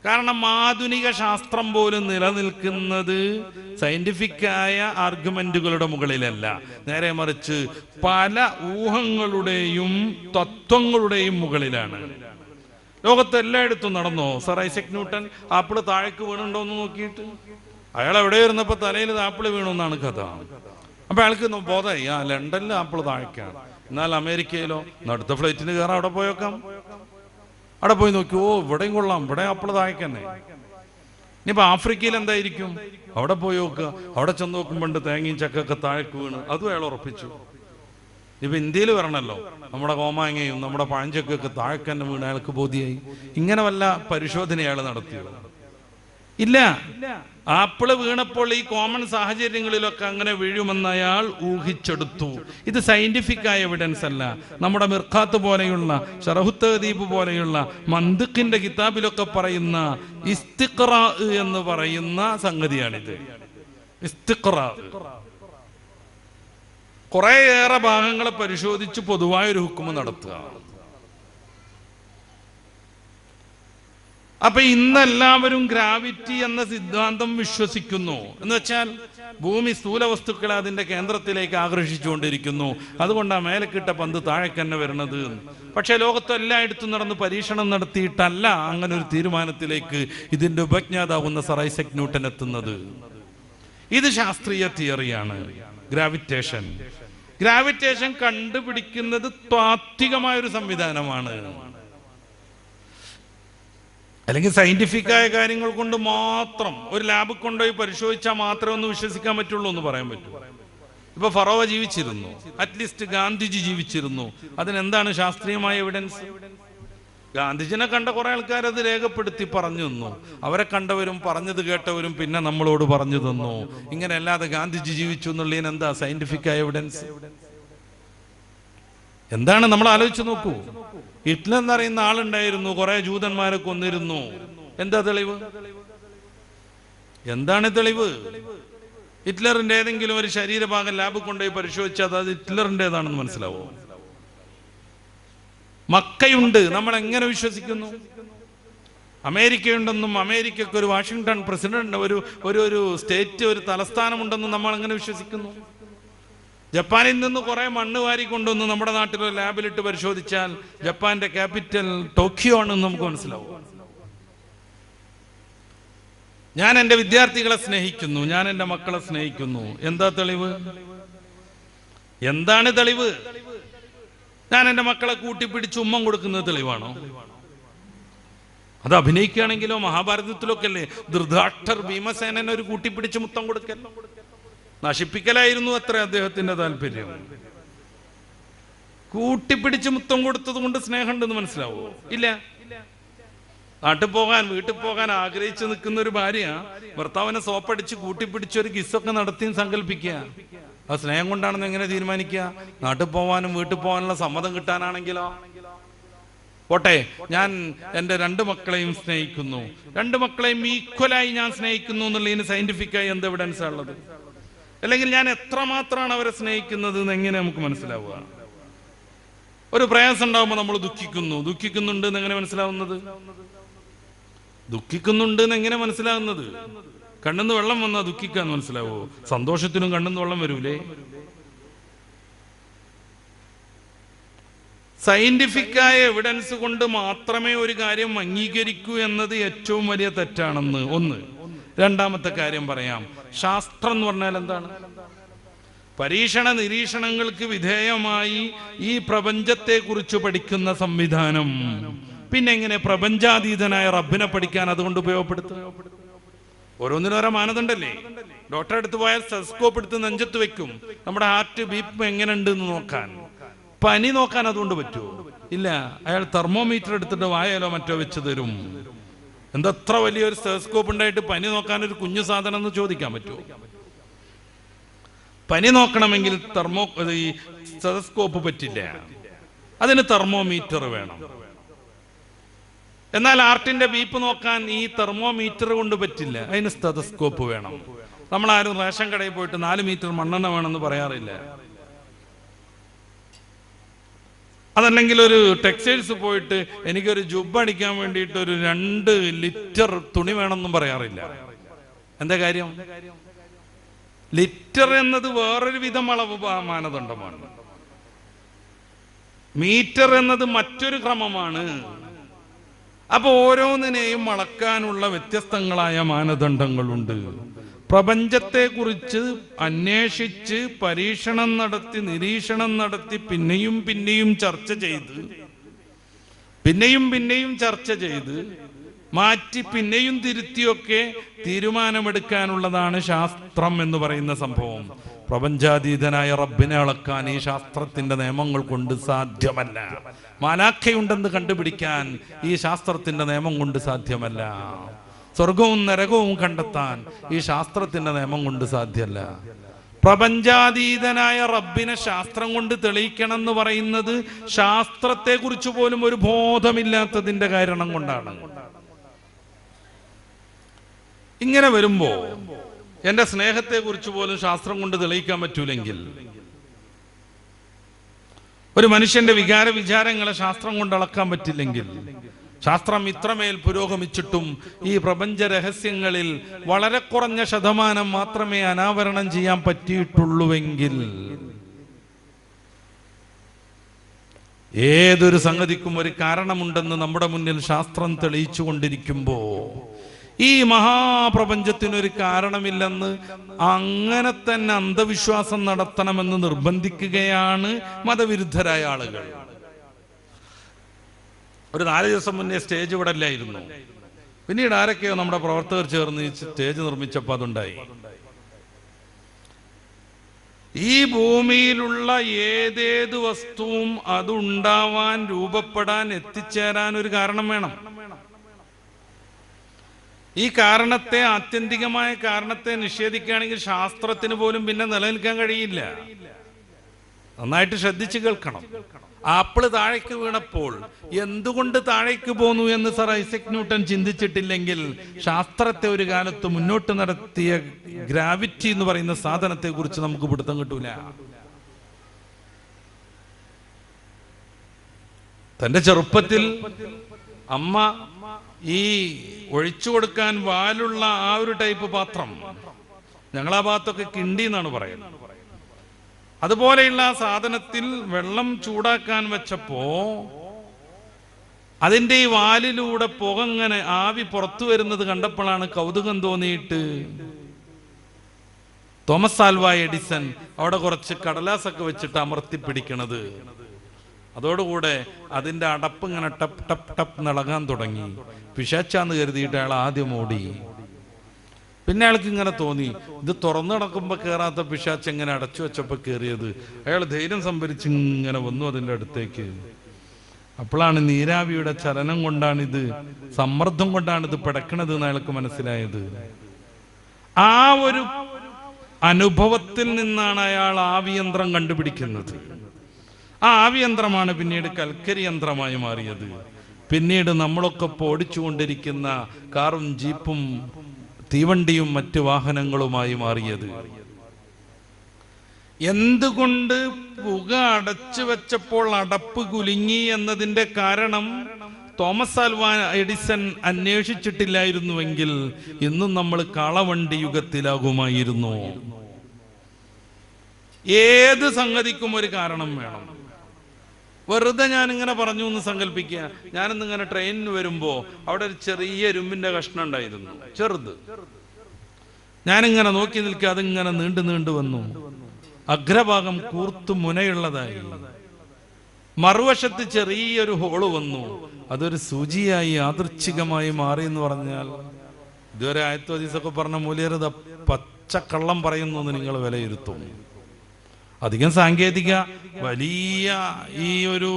കാരണം ആധുനിക ശാസ്ത്രം പോലും നിലനിൽക്കുന്നത് സയന്റിഫിക്കായ ആർഗ്യുമെന്റുകളുടെ മുകളിലല്ല. നേരെ മറിച്ച് പല ഊഹങ്ങളുടെയും തത്വങ്ങളുടെയും മുകളിലാണ്. ലോകത്ത് എല്ലായിടത്തും നടന്നോ? സർ ഐസക് ന്യൂട്ടൻ ആപ്പിൾ താഴേക്ക് വീണുണ്ടോ എന്ന് നോക്കിയിട്ട്? അയാൾ എവിടെ ഇരുന്നപ്പോ തലയിൽ ആപ്പിൾ വീണു എന്നാണ് കഥ. അപ്പൊ അയാൾക്ക് ബോധമായി. ആ ലണ്ടനിൽ ആപ്പിൾ താഴേക്കാണ് എന്നാൽ അമേരിക്കയിലോ? അടുത്ത ഫ്ലൈറ്റിന് കയറാം അവിടെ പോയേക്കാം അവിടെ പോയി നോക്കി ഓ ഇവിടെയും കൊള്ളാം ഇവിടെ ആപ്പിൾ താഴേക്കന്നെ. ഇനിയിപ്പൊ ആഫ്രിക്കയിൽ എന്തായിരിക്കും? അവിടെ പോയി നോക്കുക അവിടെ ചെന്ന് നോക്കുമ്പോണ്ട് തേങ്ങയും ചക്കൊക്കെ താഴേക്ക് വീണ്. അതും അയാൾ ഉറപ്പിച്ചു. ഇപ്പൊ ഇന്ത്യയിൽ വരണല്ലോ. നമ്മുടെ കോമാങ്ങയും നമ്മുടെ പഴഞ്ചക്കൊക്കെ താഴെക്കന്നെ വീണ് അയാൾക്ക് ബോധ്യായി. ഇങ്ങനെ വല്ല പരിശോധന അയാൾ നടത്തിയത് ഇല്ല. ആപ്പിൾ വീണപ്പോൾ ഈ കോമൺ സാഹചര്യങ്ങളിലൊക്കെ അങ്ങനെ വീഴുമെന്ന് അയാൾ ഊഹിച്ചെടുത്തു. ഇത് സയന്റിഫിക് ആയ എവിഡൻസ് അല്ല. നമ്മുടെ മിർഖാത്ത് പോലെയുള്ള ഷറഹുത്തീപ് പോലെയുള്ള മന്ദുക്കിന്റെ കിതാബിലൊക്കെ പറയുന്ന ഇസ്തിഖറാ എന്ന് പറയുന്ന സംഗതിയാണിത്. ഇസ്തിഖ്റാ. കുറേയേറെ ഭാഗങ്ങളെ പരിശോധിച്ച് പൊതുവായ ഒരു ഹുക്കുമ നടത്തുക. അപ്പൊ ഇന്ന് എല്ലാവരും ഗ്രാവിറ്റി എന്ന സിദ്ധാന്തം വിശ്വസിക്കുന്നു. എന്ന് വെച്ചാൽ ഭൂമി സ്ഥൂല വസ്തുക്കളെ അതിന്റെ കേന്ദ്രത്തിലേക്ക് ആകർഷിച്ചുകൊണ്ടിരിക്കുന്നു. അതുകൊണ്ടാണ് മേലക്കിട്ട പന്ത് താഴേക്ക് തന്നെ വരുന്നത് പക്ഷേ ലോകത്ത് എല്ലായിടത്തും നടന്ന് പരീക്ഷണം നടത്തിയിട്ടല്ല അങ്ങനെ ഒരു തീരുമാനത്തിലേക്ക് ഇതിന്റെ ഉപജ്ഞാതാവുന്ന സർ ഐസക് ന്യൂട്ടൻ എത്തുന്നത്. ഇത് ശാസ്ത്രീയ തിയറിയാണ്. ഗ്രാവിറ്റേഷൻ ഗ്രാവിറ്റേഷൻ കണ്ടുപിടിക്കുന്നത് താത്വികമായ ഒരു സംവിധാനമാണ്. അല്ലെങ്കിൽ സയന്റിഫിക് ആയ കാര്യങ്ങൾ കൊണ്ട് മാത്രം ഒരു ലാബ് കൊണ്ടുപോയി പരിശോധിച്ചാൽ മാത്രമേ ഒന്ന് വിശ്വസിക്കാൻ പറ്റുള്ളൂ എന്ന് പറയാൻ പറ്റൂ. ഇപ്പൊ ഫറോവ ജീവിച്ചിരുന്നു. അറ്റ്ലീസ്റ്റ് ഗാന്ധിജി ജീവിച്ചിരുന്നു. അതിനെന്താണ് ശാസ്ത്രീയമായ എവിഡൻസ് ഗാന്ധിജിനെ കണ്ട കുറെ ആൾക്കാർ അത് രേഖപ്പെടുത്തി പറഞ്ഞു തന്നു. അവരെ കണ്ടവരും പറഞ്ഞത് കേട്ടവരും പിന്നെ നമ്മളോട് പറഞ്ഞു തന്നു. ഇങ്ങനെ അല്ലാതെ ഗാന്ധിജി ജീവിച്ചു എന്നുള്ളതിന് എന്താ സയന്റിഫിക് ആയ എവിഡൻസ് എന്താണ് നമ്മൾ ആലോചിച്ച് നോക്കൂ. ഹിറ്റ്ലർ എന്ന് പറയുന്ന ആളുണ്ടായിരുന്നു. കുറെ ജൂതന്മാരെ കൊന്നിരുന്നു. എന്താ തെളിവ്? എന്താണ് തെളിവ്? ഹിറ്റ്ലറിന്റെ ഏതെങ്കിലും ഒരു ശരീരഭാഗം ലാബ് കൊണ്ടുപോയി പരിശോധിച്ചാൽ അത് ഹിറ്റ്ലറിന്റെതാണെന്ന് മനസ്സിലാവോ? മക്കയുണ്ട്. നമ്മൾ എങ്ങനെ വിശ്വസിക്കുന്നു? അമേരിക്കയുണ്ടെന്നും അമേരിക്കക്ക് ഒരു വാഷിങ്ടൺ പ്രസിഡന്റ് ഒരു ഒരു സ്റ്റേറ്റ് ഒരു തലസ്ഥാനമുണ്ടെന്നും നമ്മൾ എങ്ങനെ വിശ്വസിക്കുന്നു? ജപ്പാനിൽ നിന്ന് കുറെ മണ്ണ് വാരി കൊണ്ടുവന്ന് നമ്മുടെ നാട്ടിലെ ലാബിലിട്ട് പരിശോധിച്ചാൽ ജപ്പാന്റെ ക്യാപിറ്റൽ ടോക്കിയോ ആണെന്ന് നമുക്ക് മനസ്സിലാവും. ഞാൻ എന്റെ വിദ്യാർത്ഥികളെ സ്നേഹിക്കുന്നു. ഞാൻ എന്റെ മക്കളെ സ്നേഹിക്കുന്നു. എന്താ തെളിവ്? എന്താണ് തെളിവ്? ഞാൻ എന്റെ മക്കളെ കൂട്ടിപ്പിടിച്ച് ഉമ്മം കൊടുക്കുന്നത് തെളിവാണോ? അത് അഭിനയിക്കുകയാണെങ്കിലോ മഹാഭാരതത്തിലൊക്കെ അല്ലേ? ധൃതാക്ഷർ ഭീമസേനനെ ഒരു കൂട്ടിപ്പിടിച്ച് മുത്തം കൊടുക്കൽ. നശിപ്പിക്കലായിരുന്നു അത്ര അദ്ദേഹത്തിന്റെ താല്പര്യം. കൂട്ടിപ്പിടിച്ച് മുത്തം കൊടുത്തത് കൊണ്ട് സ്നേഹമുണ്ടെന്ന് മനസ്സിലാവോ? ഇല്ല. നാട്ടിൽ പോകാൻ വീട്ടിൽ പോകാൻ ആഗ്രഹിച്ചു നിൽക്കുന്ന ഒരു ഭാര്യ ഭർത്താവിനെ സോപ്പടിച്ച് കൂട്ടിപ്പിടിച്ച് ഒരു കിസ്സൊക്കെ നടത്തി സങ്കല്പിക്കുക. ആ സ്നേഹം കൊണ്ടാണെന്ന് എങ്ങനെ തീരുമാനിക്കുക? നാട്ടിൽ പോകാനും വീട്ടിൽ പോകാനുള്ള സമ്മതം കിട്ടാനാണെങ്കിലോ? ഓട്ടെ ഞാൻ എന്റെ രണ്ട് മക്കളെയും സ്നേഹിക്കുന്നു. രണ്ട് മക്കളെയും ഈക്വലായി ഞാൻ സ്നേഹിക്കുന്നു എന്നുള്ളതിന് സയന്റിഫിക്കായി എന്ത് എവിഡൻസ് ഉള്ളത്? അല്ലെങ്കിൽ ഞാൻ എത്രമാത്രമാണ് അവരെ സ്നേഹിക്കുന്നത് എന്ന് എങ്ങനെ നമുക്ക് മനസ്സിലാവുക? ഒരു പ്രയാസം ഉണ്ടാകുമ്പോൾ നമ്മൾ ദുഃഖിക്കുന്നു. ദുഃഖിക്കുന്നുണ്ട് എന്ന് എങ്ങനെ മനസ്സിലാവുന്നത്? ദുഃഖിക്കുന്നുണ്ട് എന്ന് എങ്ങനെ മനസ്സിലാവുന്നത്? കണ്ണെന്ന് വെള്ളം വന്നാൽ ദുഃഖിക്കാന്ന് മനസ്സിലാവോ? സന്തോഷത്തിനും കണ്ണെന്ന് വെള്ളം വരൂലേ? സയന്റിഫിക്കായ എവിഡൻസ് കൊണ്ട് മാത്രമേ ഒരു കാര്യം അംഗീകരിക്കൂ എന്നത് ഏറ്റവും വലിയ തെറ്റാണെന്ന്. ഒന്ന് രണ്ടാമത്തെ കാര്യം പറയാം. ശാസ്ത്രം എന്ന് പറഞ്ഞാൽ എന്താണ്? പരീക്ഷണ നിരീക്ഷണങ്ങൾക്ക് വിധേയമായി ഈ പ്രപഞ്ചത്തെ കുറിച്ച് പഠിക്കുന്ന സംവിധാനം. പിന്നെ എങ്ങനെ പ്രപഞ്ചാതീതനായ റബ്ബിനെ പഠിക്കാൻ അതുകൊണ്ട് ഉപയോഗപ്പെടുത്തും? ഓരോന്നിനും ഓരോ മാനദണ്ഡല്ലേ? ഡോക്ടറെ അടുത്ത് പോയാൽ സെസ്കോപ്പ് എടുത്ത് നെഞ്ചത്ത് വെക്കും. നമ്മുടെ ഹാർട്ട് ബീപ്പ് എങ്ങനെ ഉണ്ട് എന്ന് നോക്കാൻ. പനി നോക്കാൻ അതുകൊണ്ട് പറ്റുമോ? ഇല്ല. അയാൾ തെർമോമീറ്റർ എടുത്തിട്ട് വായലോ മറ്റോ വെച്ച് തരും. എന്തത്ര വലിയൊരു സ്റ്റെസ്കോപ്പ് ഉണ്ടായിട്ട് പനി നോക്കാൻ ഒരു കുഞ്ഞു സാധനം എന്ന് ചോദിക്കാൻ പറ്റുമോ? പനി നോക്കണമെങ്കിൽ തെർമോ ഈ സ്റ്റെസ്കോപ്പ് പറ്റില്ല. അതിന് തെർമോമീറ്റർ വേണം. എന്നാൽ ആർട്ടിന്റെ ബീപ്പ് നോക്കാൻ ഈ തെർമോമീറ്റർ കൊണ്ട് പറ്റില്ല. അതിന് സ്റ്റെതസ്കോപ്പ് വേണം. നമ്മൾ ആരും റേഷൻ കടയിൽ പോയിട്ട് നാല് മീറ്റർ മണ്ണെണ്ണ വേണമെന്ന് പറയാറില്ല. അതല്ലെങ്കിൽ ഒരു ടെക്സ്റ്റൈൽസ് പോയിട്ട് എനിക്കൊരു ജുബ് അടിക്കാൻ വേണ്ടിയിട്ട് ഒരു രണ്ട് ലിറ്റർ തുണി വേണമെന്നും പറയാറില്ല. എന്താ കാര്യം? ലിറ്റർ എന്നത് വേറൊരു വിധം അളവ് മാനദണ്ഡമാണ്. മീറ്റർ എന്നത് മറ്റൊരു ക്രമമാണ്. അപ്പൊ ഓരോന്നിനെയും അളക്കാനുള്ള വ്യത്യസ്തങ്ങളായ മാനദണ്ഡങ്ങളുണ്ട്. പ്രപഞ്ചത്തെക്കുറിച്ച് അന്വേഷിച്ച് പരീക്ഷണം നടത്തി നിരീക്ഷണം നടത്തി പിന്നെയും പിന്നെയും ചർച്ച ചെയ്ത് പിന്നെയും പിന്നെയും ചർച്ച ചെയ്ത് മാറ്റി പിന്നെയും തിരുത്തിയൊക്കെ തീരുമാനമെടുക്കാനുള്ളതാണ് ശാസ്ത്രം എന്ന് പറയുന്ന സംഭവം. പ്രപഞ്ചാതീതനായ റബ്ബിനെ അളക്കാൻ ഈ ശാസ്ത്രത്തിന്റെ നിയമങ്ങൾ കൊണ്ട് സാധ്യമല്ല. മാലാഖയുണ്ടെന്ന് കണ്ടുപിടിക്കാൻ ഈ ശാസ്ത്രത്തിന്റെ നിയമം കൊണ്ട് സാധ്യമല്ല. സ്വർഗവും നരകവും കണ്ടെത്താൻ ഈ ശാസ്ത്രത്തിന്റെ നിയമം കൊണ്ട് സാധ്യമല്ല പ്രപഞ്ചാതീതനായ റബ്ബിനെ ശാസ്ത്രം കൊണ്ട് തെളിയിക്കണം എന്ന് പറയുന്നത് ശാസ്ത്രത്തെ കുറിച്ച് പോലും ഒരു ബോധമില്ലാത്തതിന്റെ കാരണം കൊണ്ടാണ്. ഇങ്ങനെ വരുമ്പോ എന്റെ സ്നേഹത്തെ കുറിച്ച് പോലും ശാസ്ത്രം കൊണ്ട് തെളിയിക്കാൻ പറ്റൂലെങ്കിൽ ഒരു മനുഷ്യന്റെ വികാര വിചാരങ്ങളെ ശാസ്ത്രം കൊണ്ട് അളക്കാൻ പറ്റില്ലെങ്കിൽ ശാസ്ത്രം ഇത്രമേൽ പുരോഗമിച്ചിട്ടും ഈ പ്രപഞ്ച രഹസ്യങ്ങളിൽ വളരെ കുറഞ്ഞ ശതമാനം മാത്രമേ അനാവരണം ചെയ്യാൻ പറ്റിയിട്ടുള്ളൂവെങ്കിൽ ഏതൊരു സംഗതിക്കും ഒരു കാരണമുണ്ടെന്ന് നമ്മുടെ മുന്നിൽ ശാസ്ത്രം തെളിയിച്ചു കൊണ്ടിരിക്കുമ്പോ ഈ മഹാപ്രപഞ്ചത്തിനൊരു കാരണമില്ലെന്ന് അങ്ങനെ തന്നെ അന്ധവിശ്വാസം നടത്തണമെന്ന് നിർബന്ധിക്കുകയാണ് മതവിരുദ്ധരായ ആളുകൾ. ഒരു നാല് ദിവസം മുന്നേ സ്റ്റേജ് ഇവിടെ അല്ലായിരുന്നു പിന്നീട് ആരൊക്കെയോ നമ്മുടെ പ്രവർത്തകർ ചേർന്ന് സ്റ്റേജ് നിർമ്മിച്ചപ്പോൾ അതുണ്ടായി. ഈ ഭൂമിയിലുള്ള ഏതേത് വസ്തുവും അതുണ്ടാവാൻ രൂപപ്പെടാൻ എത്തിച്ചേരാൻ ഒരു കാരണം വേണം. ഈ കാരണത്തെ ആത്യന്തികമായ കാരണത്തെ നിഷേധിക്കുകയാണെങ്കിൽ ശാസ്ത്രത്തിന് പോലും പിന്നെ നിലനിൽക്കാൻ കഴിയില്ല. നന്നായിട്ട് ശ്രദ്ധിച്ചു കേൾക്കണം. ആപ്പിൾ താഴേക്ക് വീണപ്പോൾ എന്തുകൊണ്ട് താഴേക്ക് പോന്നു എന്ന് സർ ഐസക് ന്യൂട്ടൺ ചിന്തിച്ചിട്ടില്ലെങ്കിൽ ശാസ്ത്രത്തെ ഒരു കാലത്ത് മുന്നോട്ട് നടത്തിയ ഗ്രാവിറ്റി എന്ന് പറയുന്ന സാധനത്തെ കുറിച്ച് നമുക്ക് പിടുത്തം കിട്ടൂല. തന്റെ ചെറുപ്പത്തിൽ അമ്മ ഈ ഒഴിച്ചു കൊടുക്കാൻ വാലുള്ള ആ ഒരു ടൈപ്പ് പാത്രം ഞങ്ങളാ ഭാഗത്തൊക്കെ കിണ്ടി എന്നാണ് പറയുന്നത്. അതുപോലെയുള്ള സാധനത്തിൽ വെള്ളം ചൂടാക്കാൻ വെച്ചപ്പോ അതിന്റെ ഈ വാലിലൂടെ പുകങ്ങനെ ആവി പുറത്തു വരുന്നത് കണ്ടപ്പോഴാണ് കൗതുകം തോന്നിയിട്ട് തോമസ് ആൽവ എഡിസൺ അവിടെ കുറച്ച് കടലാസൊക്കെ വെച്ചിട്ട് അമർത്തി പിടിക്കണത്. അതോടുകൂടെ അതിന്റെ അടപ്പ് ഇങ്ങനെ ടപ് ടപ് ടപ്പ് നിളകാൻ തുടങ്ങി. പിശാച്ചാന്ന് കരുതിയിട്ട് അയാൾ ആദ്യം ഓടി. പിന്നെ അയാൾക്ക് ഇങ്ങനെ തോന്നി ഇത് തുറന്നു നടക്കുമ്പോ കയറാത്ത പിശാച്ച് എങ്ങനെ അടച്ചു വെച്ചപ്പോ കയറിയത് അയാൾ ധൈര്യം സംഭരിച്ച് ഇങ്ങനെ വന്നു അതിന്റെ അടുത്തേക്ക്. അപ്പോഴാണ് നീരാവിയുടെ ചലനം കൊണ്ടാണിത് സമ്മർദ്ദം കൊണ്ടാണ് ഇത് പിടക്കണത് എന്ന് അയാൾക്ക് മനസ്സിലായത്. ആ ഒരു അനുഭവത്തിൽ നിന്നാണ് അയാൾ ആവിയന്ത്രം കണ്ടുപിടിക്കുന്നത്. ആ ആവിയന്ത്രമാണ് പിന്നീട് കൽക്കരി യന്ത്രമായി മാറിയത്. പിന്നീട് നമ്മളൊക്കെ ഇപ്പോൾ ഓടിച്ചുകൊണ്ടിരിക്കുന്ന കാറും ജീപ്പും തീവണ്ടിയും മറ്റ് വാഹനങ്ങളുമായി മാറിയത്. എന്തുകൊണ്ട് പുക അടച്ചു വെച്ചപ്പോൾ അടപ്പ് കുലുങ്ങി എന്നതിന്റെ കാരണം തോമസ് ആൽവാ എഡിസൺ അന്വേഷിച്ചിട്ടില്ലായിരുന്നുവെങ്കിൽ ഇന്നും നമ്മൾ കളവണ്ടി യുഗത്തിലാകുമായിരുന്നു. ഏത് സംഗതിക്കും ഒരു കാരണം വേണം. വെറുതെ ഞാൻ ഇങ്ങനെ പറഞ്ഞു എന്ന് സങ്കല്പിക്കുക. ഞാനിന്ന് ഇങ്ങനെ ട്രെയിനിന് വരുമ്പോ അവിടെ ഒരു ചെറിയ ഇരുമ്പിന്റെ കഷ്ണം ഉണ്ടായിരുന്നു. ചെറുത്. ഞാനിങ്ങനെ നോക്കി നിൽക്കുക അതിങ്ങനെ നീണ്ടു നീണ്ടു വന്നു. അഗ്രഭാഗം കൂർത്തു മുനയുള്ളതായി. മറുവശത്ത് ചെറിയൊരു ഹോൾ വന്നു. അതൊരു സൂചിയായി യാദൃച്ഛികമായി മാറി എന്ന് പറഞ്ഞാൽ ഇതുവരെ ആയത്തോദീസൊക്കെ പറഞ്ഞ മൂലിയർ പച്ചക്കള്ളം പറയുന്നു എന്ന് നിങ്ങൾ വിലയിരുത്തും. അധികം സാങ്കേതിക വലിയ ഈ ഒരു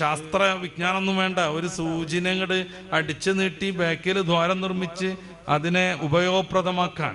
ശാസ്ത്ര വിജ്ഞാനമൊന്നും വേണ്ട. ഒരു സൂചിനങ്ങട് അടിച്ചു നീട്ടി ബാക്കിൽ ദ്വാരം നിർമ്മിച്ച് അതിനെ ഉപയോഗപ്രദമാക്കാൻ.